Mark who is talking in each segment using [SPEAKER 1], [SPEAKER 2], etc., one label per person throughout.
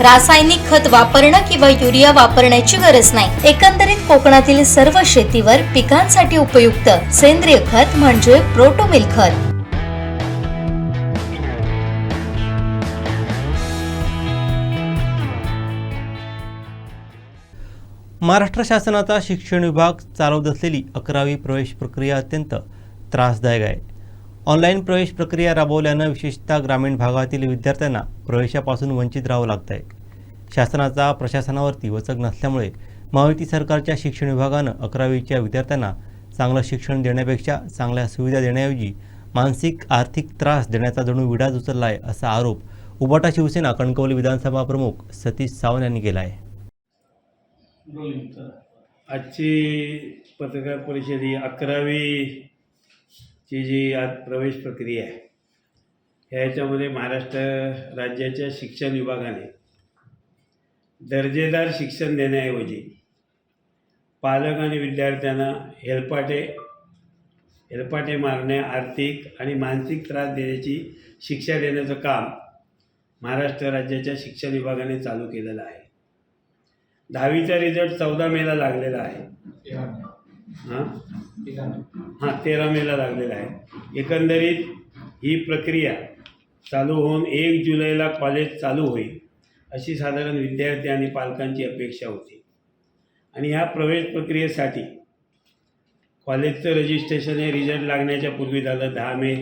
[SPEAKER 1] रासायनिक खत वापरणं किंवा युरिया वापरण्याची गरज नाही. एकंदरीत कोकणातील सर्व शेतीवर पिकांसाठी उपयुक्त सेंद्रिय खत म्हणजे प्रोटोमिल खत.
[SPEAKER 2] महाराष्ट्र शासनाचा शिक्षण विभाग चालवत असलेली अकरावी प्रवेश प्रक्रिया अत्यंत त्रासदायक आहे. ऑनलाईन प्रवेश प्रक्रिया राबवल्यानं विशेषतः ग्रामीण भागातील विद्यार्थ्यांना प्रवेशापासून वंचित राहावं लागत आहे शासनाचा प्रशासनावरती वचक नसल्यामुळे महायुती सरकारच्या शिक्षण विभागानं अकरावीच्या विद्यार्थ्यांना चांगलं शिक्षण देण्यापेक्षा चांगल्या सुविधा देण्याऐवजी मानसिक आर्थिक त्रास देण्याचा जणू विडाच उचलला आहे असा आरोप उबाटा शिवसेना कणकवली विधानसभा प्रमुख सतीश सावंत यांनी केला आहे
[SPEAKER 3] आजची पत्रकार परिषद ही अकरावीची जी आज प्रवेश प्रक्रिया आहे ह्याच्यामध्ये महाराष्ट्र राज्याच्या शिक्षण विभागाने दर्जेदार शिक्षण देण्याऐवजी पालक आणि विद्यार्थ्यांना हेलपाटे हेलपाटे मारणे आर्थिक आणि मानसिक त्रास देण्याची शिक्षा देण्याचं काम महाराष्ट्र राज्याच्या शिक्षण विभागाने चालू केलेलं आहे. दहावीचा रिझल्ट चौदा मेला लागलेला आहे. हां? हां तेरा मेला लागलेला आहे. एकंदरीत ही प्रक्रिया चालू होऊन एक जुलैला कॉलेज चालू होईल. अशी साधारण विद्यार्थी आणि पालकांची अपेक्षा होती. आणि ह्या प्रवेश प्रक्रियेसाठी कॉलेजचं रजिस्ट्रेशन हे रिझल्ट लागण्याच्या पूर्वी झालं दहा मे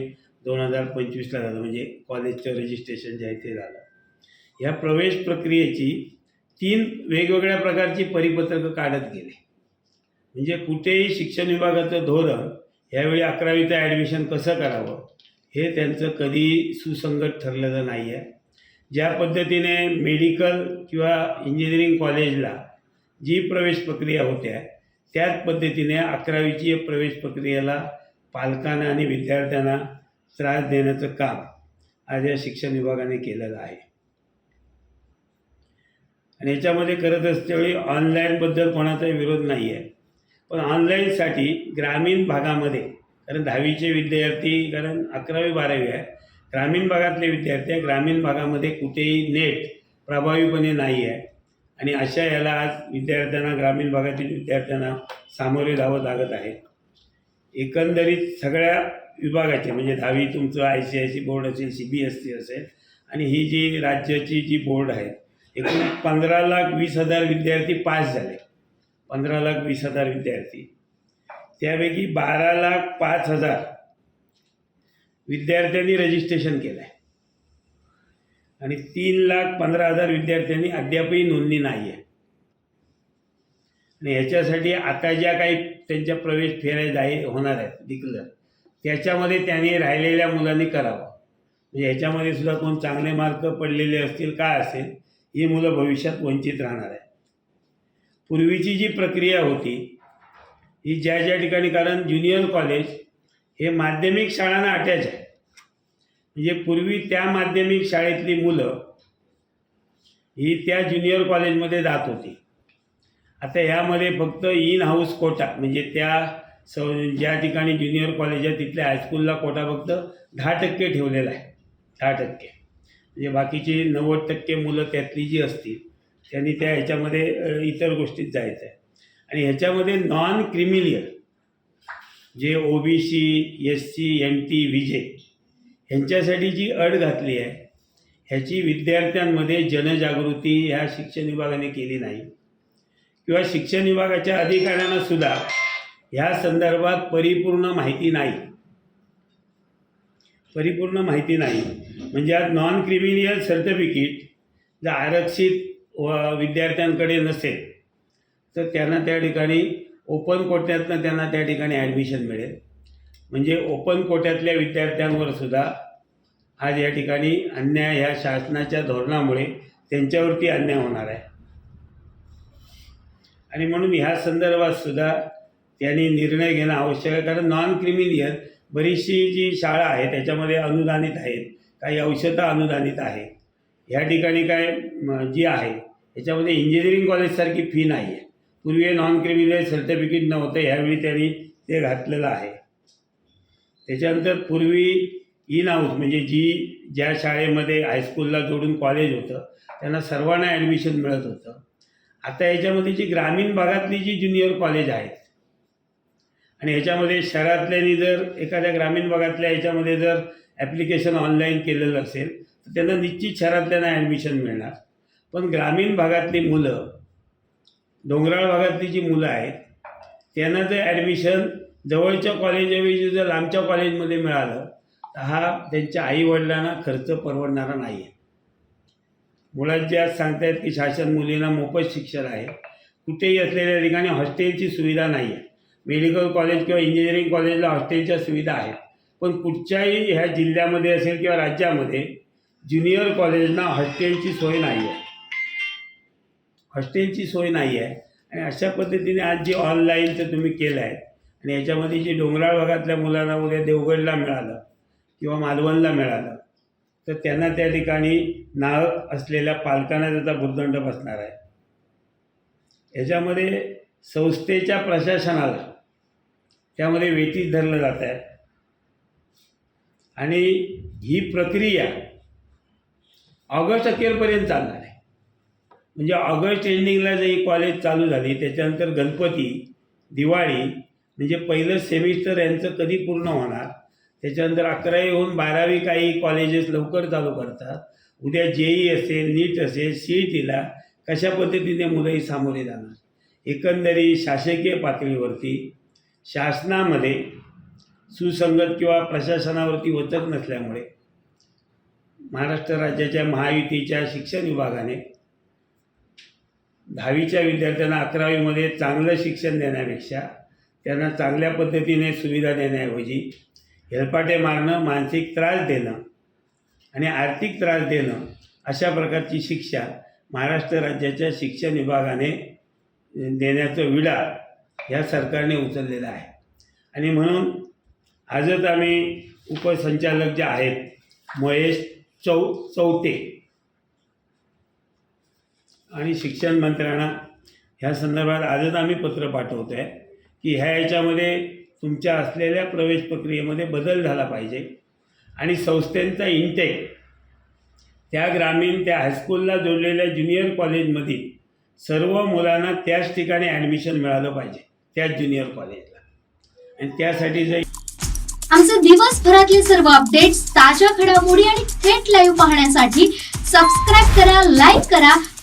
[SPEAKER 3] दोन हजार पंचवीसला झालं म्हणजे कॉलेजचं रजिस्ट्रेशन जे आहे ते झालं. ह्या प्रवेश प्रक्रियेची तीन वेगवेगळ्या प्रकारची परिपत्रकं काढत गेले. म्हणजे कुठेही शिक्षण विभागाचं धोरण ह्यावेळी अकरावीचं ॲडमिशन कसं करावं हे त्यांचं कधी सुसंगत ठरलेलं नाही आहे ज्या पद्धतीने मेडिकल किंवा इंजिनिअरिंग कॉलेजला जी प्रवेश प्रक्रिया होत्या त्याच पद्धतीने अकरावीची प्रवेश प्रक्रियेला पालकांना आणि विद्यार्थ्यांना त्रास देण्याचं काम आज या शिक्षण विभागाने केलेलं आहे. आणि याच्यामध्ये करत असतेवेळी ऑनलाईनबद्दल कोणाचाही विरोध नाही आहे पण ऑनलाईनसाठी ग्रामीण भागामध्ये कारण दहावीचे विद्यार्थी कारण अकरावी बारावी आहे ग्रामीण भागातले विद्यार्थी आहे ग्रामीण भागामध्ये कुठेही नेट प्रभावीपणे नाही आहे. आणि अशा याला आज विद्यार्थ्यांना ग्रामीण भागातील विद्यार्थ्यांना सामोरे जावं लागत आहे. एकंदरीत सगळ्या विभागाचे म्हणजे दहावी तुमचं I C I C board असेल सी बी एस सी असेल आणि ही जी राज्याची जी बोर्ड आहे एकूण पंधरा लाख वीस हजार विद्यार्थी पास झाले. पंधरा लाख वीस हजार विद्यार्थी. त्यापैकी बारा लाख पाच हजार विद्यार्थ्यांनी रजिस्ट्रेशन केलं आहे आणि तीन लाख पंधरा हजार विद्यार्थ्यांनी अद्यापही नोंदणी नाही आहे आणि ह्याच्यासाठी आता ज्या काही त्यांच्या प्रवेश फेऱ्या जाहीर होणार आहेत डिक्लेअर त्याच्यामध्ये त्यांनी राहिलेल्या मुलांनी करावं. म्हणजे ह्याच्यामध्ये सुद्धा कोण चांगले मार्क पडलेले असतील काय असेल ही मुलं भविष्यात वंचित राहणार आहे पूर्वीची जी प्रक्रिया होती ही ज्या ज्या ठिकाणी कारण ज्युनियर कॉलेज हे माध्यमिक शाळांना अटॅच आहे. म्हणजे पूर्वी त्या माध्यमिक शाळेतली मुलं ही त्या ज्युनियर कॉलेजमध्ये जात होती. आता ह्यामध्ये फक्त इन हाऊस कोटा म्हणजे त्या स ज्या ठिकाणी ज्युनियर कॉलेज आहे तिथल्या हायस्कूलला कोटा फक्त दहा टक्के ठेवलेला आहे. दहा टक्के. म्हणजे बाकीची नव्वद टक्के मुलं त्यातली जी असतील त्यांनी त्या ह्याच्यामध्ये इतर गोष्टीत जायचं आहे आणि ह्याच्यामध्ये नॉन क्रिमिलियर जे O B C S C N T VJ ह्यांच्यासाठी जी अट घातली आहे ह्याची विद्यार्थ्यांमध्ये जनजागृती ह्या शिक्षण विभागाने केली नाही. किंवा शिक्षण विभागाच्या अधिकाऱ्यांना सुद्धा ह्या संदर्भात परिपूर्ण माहिती नाही. परिपूर्ण माहिती नाही. म्हणजे आज नॉन क्रिमिनियल सर्टिफिकेट जर आरक्षित व विद्यार्थ्यांकडे नसेल तर त्यांना त्या ठिकाणी ओपन कोट्यातनं त्यांना त्या ठिकाणी ॲडमिशन मिळेल. म्हणजे ओपन कोट्यातल्या विद्यार्थ्यांवर सुद्धा आज या ठिकाणी अन्याय ह्या शासनाच्या धोरणामुळे त्यांच्यावरती अन्याय होणार आहे. आणि म्हणून ह्या संदर्भात सुद्धा त्यांनी निर्णय घेणं आवश्यक आहे. कारण नॉन क्रिमिनियल बरीचशी जी शाळा आहे त्याच्यामध्ये अनुदानित आहेत. काही औषधं अनुदानित आहेत. ह्या ठिकाणी काय जी आहे याच्यामध्ये इंजिनिअरिंग कॉलेजसारखी फी नाही आहे पूर्वी नॉन क्रिमिनल सर्टिफिकेट नव्हतं ह्यावेळी त्यांनी ते घातलेलं आहे. त्याच्यानंतर पूर्वी इन हाऊस म्हणजे जी ज्या शाळेमध्ये हायस्कूलला जोडून कॉलेज होतं त्यांना सर्वांना ॲडमिशन मिळत होतं. आता याच्यामध्ये जी ग्रामीण भागातली जी ज्युनियर कॉलेज आहेत आणि ह्याच्यामध्ये शहरातल्यानी जर एखाद्या ग्रामीण भागातल्या ह्याच्यामध्ये जर ॲप्लिकेशन ऑनलाईन केलेलं असेल तर त्यांना निश्चित शहरातल्यांना ॲडमिशन मिळणार. पण ग्रामीण भागातली मुलं डोंगराळ भागातली जी मुलं आहेत त्यांना जर ॲडमिशन जवळच्या कॉलेजऐवजी जर लांबच्या कॉलेजमध्ये मिळालं तर हा त्यांच्या आईवडिलांना खर्च परवडणारा नाही आहे मुलांचे जे आज सांगतायत की शासन मुलींना मोफत शिक्षण आहे कुठेही असलेल्या ठिकाणी हॉस्टेलची सुविधा नाही आहे मेडिकल कॉलेज किंवा इंजिनिअरिंग कॉलेजला हॉस्टेलच्या सुविधा आहेत. पण कुठच्याही ह्या जिल्ह्यामध्ये असेल किंवा राज्यामध्ये ज्युनियर कॉलेजना हॉस्टेलची सोय नाही आहे हॉस्टेलची सोय नाही आहे. आणि अशा पद्धतीने आज जे ऑनलाईनचं तुम्ही केलं आहे आणि याच्यामध्ये जे डोंगराळ भागातल्या मुलांना उद्या देवगडला मिळालं किंवा मालवणला मिळालं तर त्यांना त्या ठिकाणी नाव असलेल्या पालकांना त्याचा भूर्दंड बसणार आहे. याच्यामध्ये संस्थेच्या प्रशासनाला त्यामध्ये वेटीत धरलं जात आहे. आणि ही प्रक्रिया ऑगस्ट अखेरपर्यंत चालणार आहे. म्हणजे ऑगस्ट एंडिंगला जर ही कॉलेज चालू झाली त्याच्यानंतर गणपती दिवाळी म्हणजे पहिलं सेमिस्टर यांचं कधी पूर्ण होणार? त्याच्यानंतर अकरावी होऊन बारावी काही कॉलेजेस लवकर चालू करतात. उद्या जेई असेल नीट असेल सी ई टीला कशा पद्धतीने मुलंही सामोरे जाणार? एकंदरीत शासकीय पातळीवरती शासनामध्ये सुसंगत किंवा प्रशासनावरती वचक नसल्यामुळे महाराष्ट्र राज्याच्या महायुतीच्या शिक्षण विभागाने दहावीच्या विद्यार्थ्यांना अकरावीमध्ये चांगलं शिक्षण देण्यापेक्षा त्यांना चांगल्या पद्धतीने सुविधा देण्याऐवजी हेलपाटे मारणं मानसिक त्रास देणं आणि आर्थिक त्रास देणं अशा प्रकारची शिक्षा महाराष्ट्र राज्याच्या शिक्षण विभागाने देण्याचं विडा ह्या सरकारने उचललेला आहे. आणि म्हणून आजच आम्ही उपसंचालक जे आहेत महेश चौ चौते आणि शिक्षण मंत्र्यांना ह्या संदर्भात आजच आम्ही पत्र पाठवतो आहे की ह्या याच्यामध्ये तुमच्या असलेल्या प्रवेश प्रक्रियेमध्ये बदल झाला पाहिजे. आणि संस्थेचा इंटेक त्या ग्रामीण त्या हायस्कूलला जोडलेल्या ज्युनियर कॉलेजमधील सर्व मुलांना त्याच ठिकाणी ॲडमिशन मिळालं पाहिजे त्याच ज्युनियर कॉलेजला आणि त्यासाठी जर
[SPEAKER 4] आमचे दिवसभरातले सर्व अपडेट्स ताज्या घडामोडी आणि थेट लाईव्ह पाहण्यासाठी सबस्क्राईब करा लाईक करा